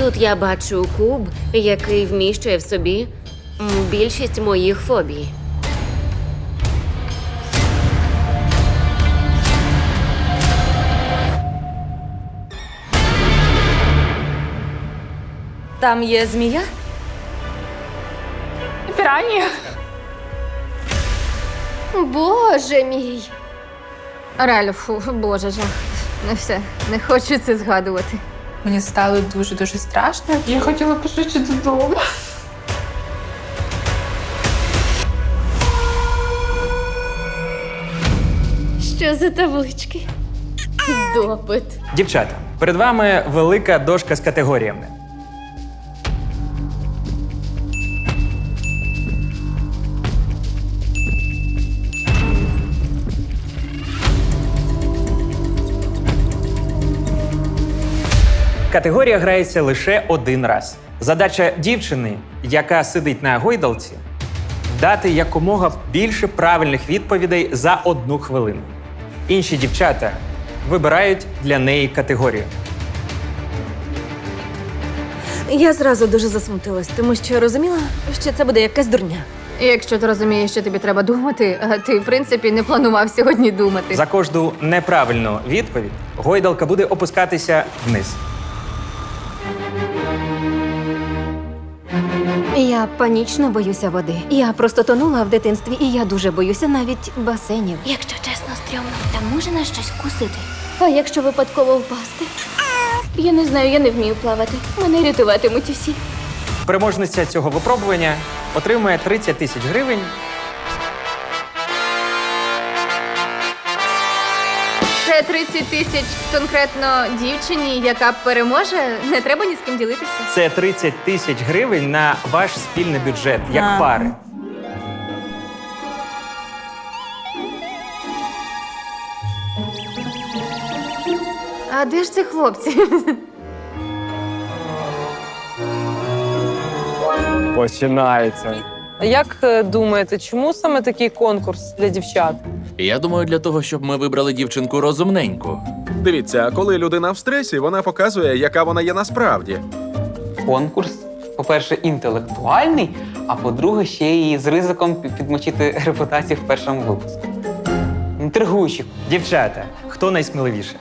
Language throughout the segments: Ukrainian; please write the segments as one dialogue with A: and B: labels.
A: Тут я бачу куб, який вміщує в собі більшість моїх фобій.
B: Там є змія?
C: Піранія.
D: Боже мій. Реально, фу, боже жах. Не все, не хочу це згадувати.
C: Мені стало дуже дуже страшно. Я хотіла пошвидше додому.
D: Що за таблички? Допит.
E: Дівчата, перед вами велика дошка з категоріями. Категорія грається лише один раз. Задача дівчини, яка сидить на гойдалці, дати якомога більше правильних відповідей за одну хвилину. Інші дівчата вибирають для неї категорію.
B: Я зразу дуже засмутилась, тому що розуміла, що це буде якась дурня.
D: Якщо ти розумієш, що тобі треба думати, а ти, в принципі, не планував сьогодні думати.
E: За кожну неправильну відповідь гойдалка буде опускатися вниз.
F: Я панічно боюся води. Я просто тонула в дитинстві, і я дуже боюся навіть басейнів.
G: Якщо чесно, стрьомно, там може нас щось вкусити.
D: А якщо випадково впасти? Я не знаю, я не вмію плавати. Мене рятуватимуть усі.
E: Переможниця цього випробування отримує 30 тисяч гривень.
D: Це 30 тисяч конкретно дівчині, яка переможе. Не треба ні з ким ділитися.
E: Це 30 тисяч гривень на ваш спільний бюджет, як
B: А.
E: пари.
D: А де ж ці хлопці?
H: Починається.
I: Як е, думаєте, чому саме такий конкурс для дівчат?
J: Я думаю, для того, щоб ми вибрали дівчинку розумненьку.
K: Дивіться, коли людина в стресі, вона показує, яка вона є насправді.
L: конкурс, по-перше, інтелектуальний, а по-друге, ще й з ризиком підмочити репутацію в першому випуску. Інтригуючий.
E: Дівчата, хто найсміливіше?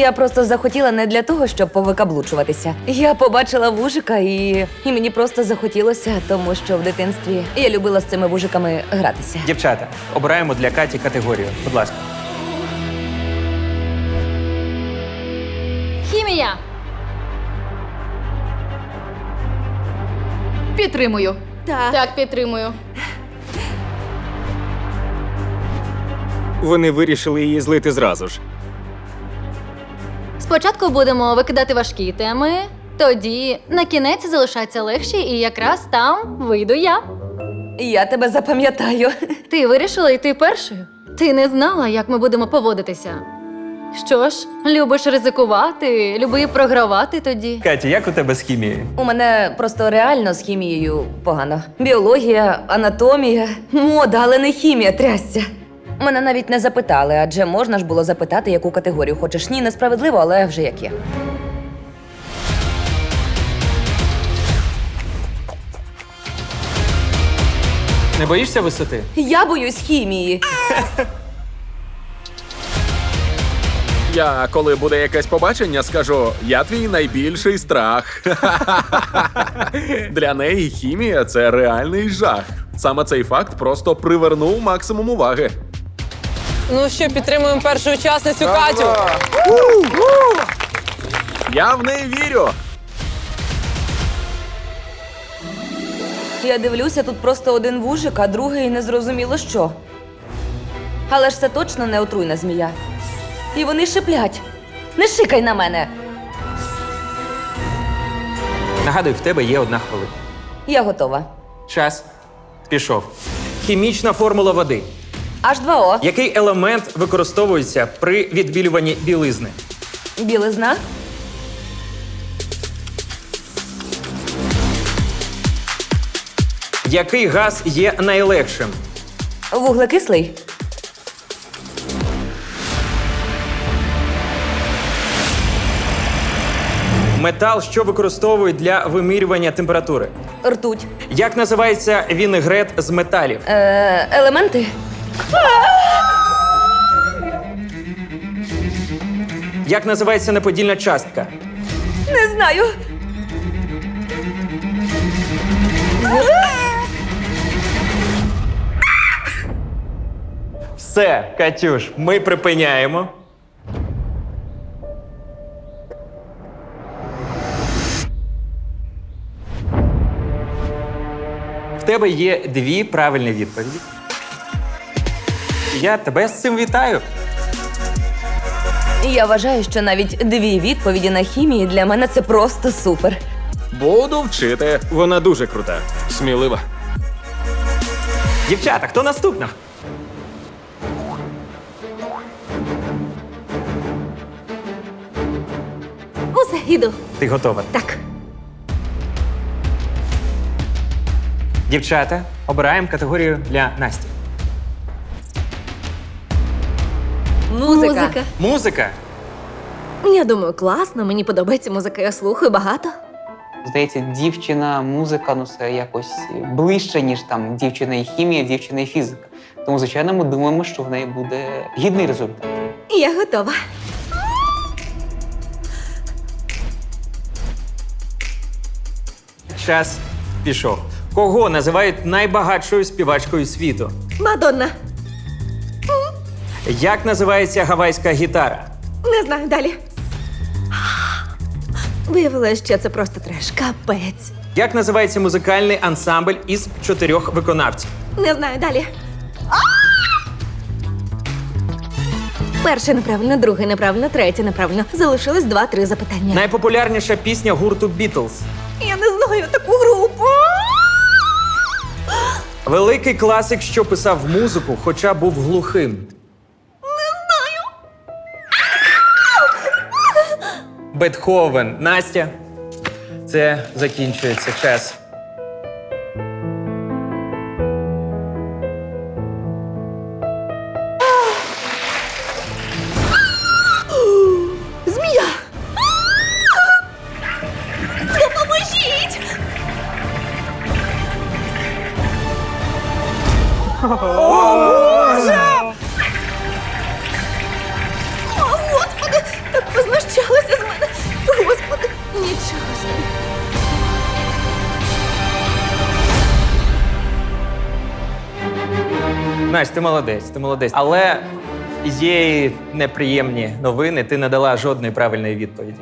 B: Я просто захотіла не для того, щоб повикаблучуватися. Я побачила вужика і, і мені просто захотілося, тому що в дитинстві я любила з цими вужиками гратися.
E: Дівчата, обираємо для Каті категорію. Будь ласка.
D: Хімія. Підтримую.
B: Так.
D: Так, підтримую.
H: Вони вирішили її злити зразу ж.
D: Спочатку будемо викидати важкі теми, тоді на кінець залишаться легші, і якраз там вийду я.
B: Я тебе запам'ятаю.
D: Ти вирішила йти першою? Ти не знала, як ми будемо поводитися. Що ж, любиш ризикувати, люби програвати тоді.
E: Каті, як у тебе з хімією?
B: У мене просто реально з хімією погано. Біологія, анатомія, мода, але не хімія, трясся. Мене навіть не запитали, адже можна ж було запитати, яку категорію хочеш. Ні, несправедливо, але вже як є.
E: Не боїшся висоти?
B: Я боюсь хімії.
K: Я, коли буде якесь побачення, скажу: я твій найбільший страх. Для неї хімія це реальний жах. Саме цей факт просто привернув максимум уваги.
I: Ну що, підтримуємо першу учасницю Катю.
K: Я в неї вірю.
B: Я дивлюся, тут просто один вужик, а другий незрозуміло що. Але ж це точно не отруйна змія. І вони шиплять. Не шикай на мене.
E: Нагадую, в тебе є одна хвилина.
B: Я готова.
E: Час пішов. Хімічна формула води.
B: H2O.
E: Який елемент використовується при відбілюванні білизни?
B: Білизна.
E: Який газ є найлегшим?
B: Вуглекислий?
E: Метал, що використовують для вимірювання температури.
B: Ртуть.
E: Як називається вінегрет з металів?
B: Е, елементи?
E: Як називається неподільна частка?
B: Не знаю.
E: Все, Катюш, ми припиняємо. В тебе є дві правильні відповіді. Я тебе з цим вітаю.
B: Я вважаю, що навіть дві відповіді на хімії для мене це просто супер.
K: Буду вчити.
H: Вона дуже крута.
K: Смілива.
E: Дівчата, хто наступна?
F: Усе, іду.
E: Ти готова?
F: Так.
E: Дівчата, обираємо категорію для Насті.
F: Музика.
E: Музика.
F: Я думаю, класно, мені подобається музика, я слухаю багато.
L: Здається, дівчина, музика, ну це якось ближче, ніж там дівчина і хімія, дівчина і фізика. Тому, звичайно, ми думаємо, що в неї буде гідний результат.
F: Я готова.
E: Час пішов. Кого називають найбагатшою співачкою світу?
F: Мадонна.
E: Як називається гавайська гітара?
F: Не знаю далі. Виявилося, що це просто треш. Капець.
E: Як називається музикальний ансамбль із чотирьох виконавців?
F: Не знаю далі. Перше неправильно, друге неправильно, третє неправильно. Залишилось два-три запитання.
E: Найпопулярніша пісня гурту Бітлз.
F: Я не знаю таку групу.
E: Великий класик, що писав музику, хоча був глухим. Бетховен. Настя. Це закінчується час. Настя, ти молодець, ти молодець. Але є і неприємні новини. Ти не дала жодної правильної відповіді.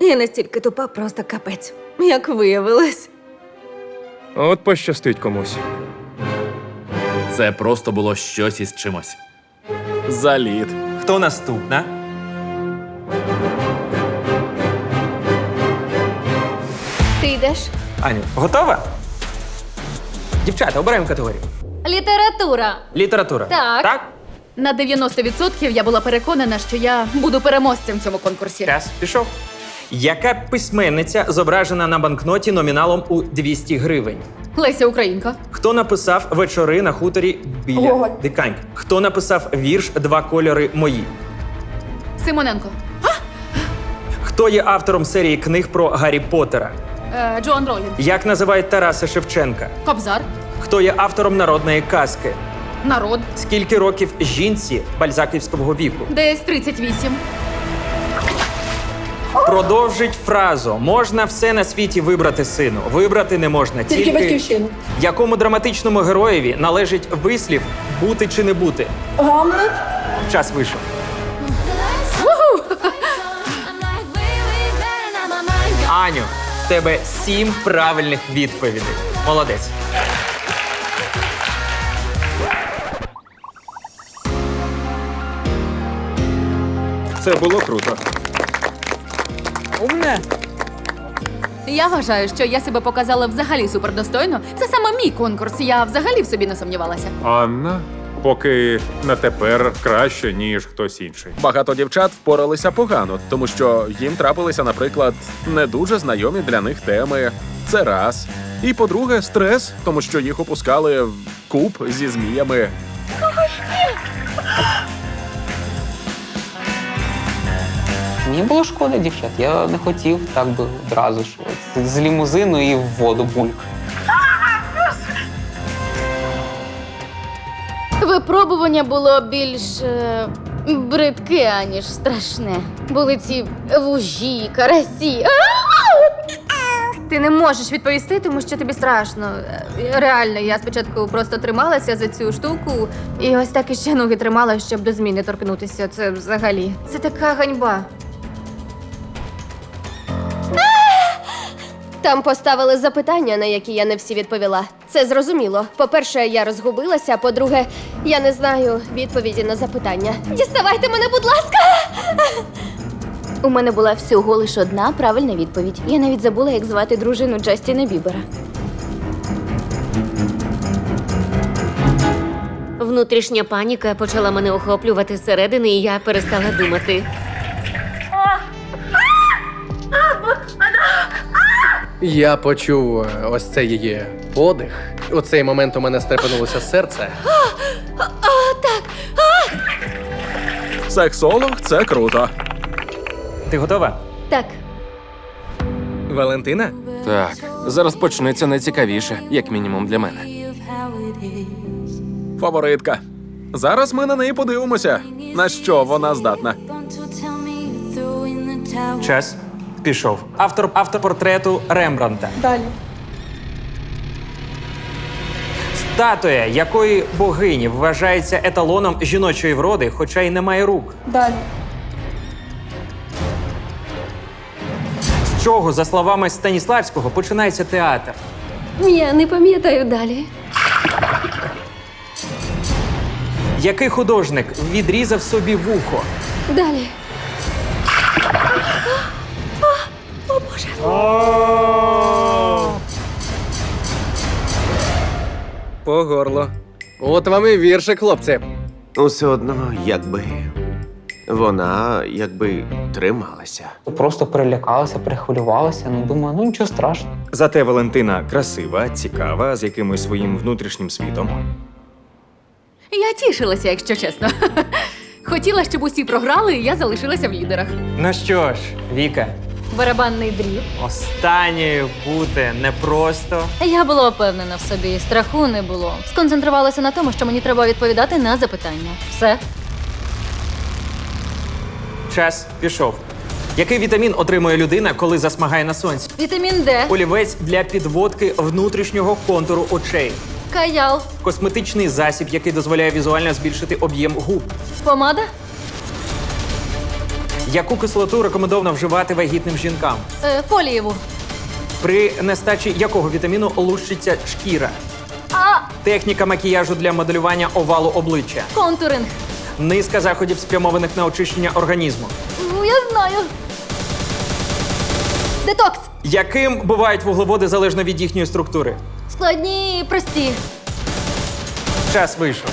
F: Я настільки тупа, просто капець. Як виявилось.
H: От пощастить комусь.
J: Це просто було щось із чимось.
K: Заліт.
E: Хто наступна?
D: Ти йдеш?
E: Аню, готова? Дівчата, обираємо категорію.
D: Література.
E: Література.
D: Так.
E: Так?
D: На 90% я була переконана, що я буду переможцем в цьому конкурсі.
E: Час пішов. Яка письменниця зображена на банкноті номіналом у 200 гривень?
D: Леся Українка.
E: Хто написав вечори на хуторі біля Дикань? Хто написав вірш Два кольори мої?
D: Симоненко.
E: Хто є автором серії книг про Гаррі Поттера?
D: Е, Джоан Ролін.
E: Як називають Тараса Шевченка?
D: Кобзар.
E: Хто є автором народної казки?
D: Народ.
E: Скільки років жінці бальзаківського віку?
D: Десь 38.
E: Продовжить фразу: можна все на світі вибрати сину. Вибрати не можна тільки,
C: батьківщину.
E: Якому драматичному героєві належить вислів бути чи не бути?
C: Гамлет.
E: Час вийшов. Аню, в тебе сім правильних відповідей. Молодець.
H: Це було круто.
L: Умне.
D: Я вважаю, що я себе показала взагалі супердостойно. Це саме мій конкурс. Я взагалі в собі не сумнівалася.
M: Анна, поки на тепер краще, ніж хтось інший.
K: Багато дівчат впоралися погано, тому що їм трапилися, наприклад, не дуже знайомі для них теми. Це раз. І по-друге, стрес, тому що їх опускали в куб зі зміями.
L: Мені було шкода дівчат. Я не хотів так би одразу ж з лімузину і в воду бульк.
D: Випробування було більш е, бридке, аніж страшне. Були ці вужі, карасі.
F: Ти не можеш відповісти, тому що тобі страшно. Е, Реально, я спочатку просто трималася за цю штуку, і ось так іще ноги тримала, щоб до зміни торкнутися. Це взагалі. Це така ганьба.
G: Там поставили запитання, на які я не всі відповіла. Це зрозуміло. По-перше, я розгубилася, а по-друге, я не знаю відповіді на запитання. Діставайте мене, будь ласка! У мене була всього лише одна правильна відповідь. Я навіть забула, як звати дружину Джастіна Бібера.
A: Внутрішня паніка почала мене охоплювати зсередини, і я перестала думати.
N: Я почув е, ось цей її подих. У цей момент у мене стрепенулося серце.
K: Сексолог це круто.
E: Ти готова?
F: Так,
H: Валентина?
J: Так, зараз почнеться найцікавіше, як мінімум для мене.
K: Фаворитка. Зараз ми на неї подивимося, на що вона здатна.
E: Час пішов. Автор автопортрету Рембранта.
C: Далі.
E: Статуя якої богині вважається еталоном жіночої вроди, хоча й не має рук.
C: Далі.
E: З чого, за словами Станіславського, починається театр?
F: я не пам'ятаю далі.
E: Який художник відрізав собі вухо?
F: Далі.
H: По горло.
N: От вам і віршик, хлопці.
H: Усе одно, якби. Вона якби трималася.
L: Просто перелякалася, перехвилювалася. Ну думаю, ну нічого страшного.
H: Зате Валентина красива, цікава, з якимось своїм внутрішнім світом.
D: Я тішилася, якщо чесно. Хотіла, щоб усі програли, і я залишилася в лідерах.
E: Ну що ж, Віка,
D: Барабанний дріб.
E: останньою бути непросто.
D: Я була впевнена в собі, страху не було. Сконцентрувалася на тому, що мені треба відповідати на запитання. Все.
E: Час пішов. Який вітамін отримує людина, коли засмагає на сонці?
D: Вітамін Д,
E: Олівець для підводки внутрішнього контуру очей.
D: каял,
E: Косметичний засіб, який дозволяє візуально збільшити об'єм губ.
D: помада,
E: Яку кислоту рекомендовано вживати вагітним жінкам?
D: е, фолієву.
E: При нестачі якого вітаміну лущиться шкіра?
D: А
E: Техніка макіяжу для моделювання овалу обличчя.
D: контуринг.
E: Низка заходів спрямованих на очищення організму.
D: Ну, я знаю. Детокс.
E: Яким бувають вуглеводи залежно від їхньої структури?
D: Складні, прості.
E: Час вийшов.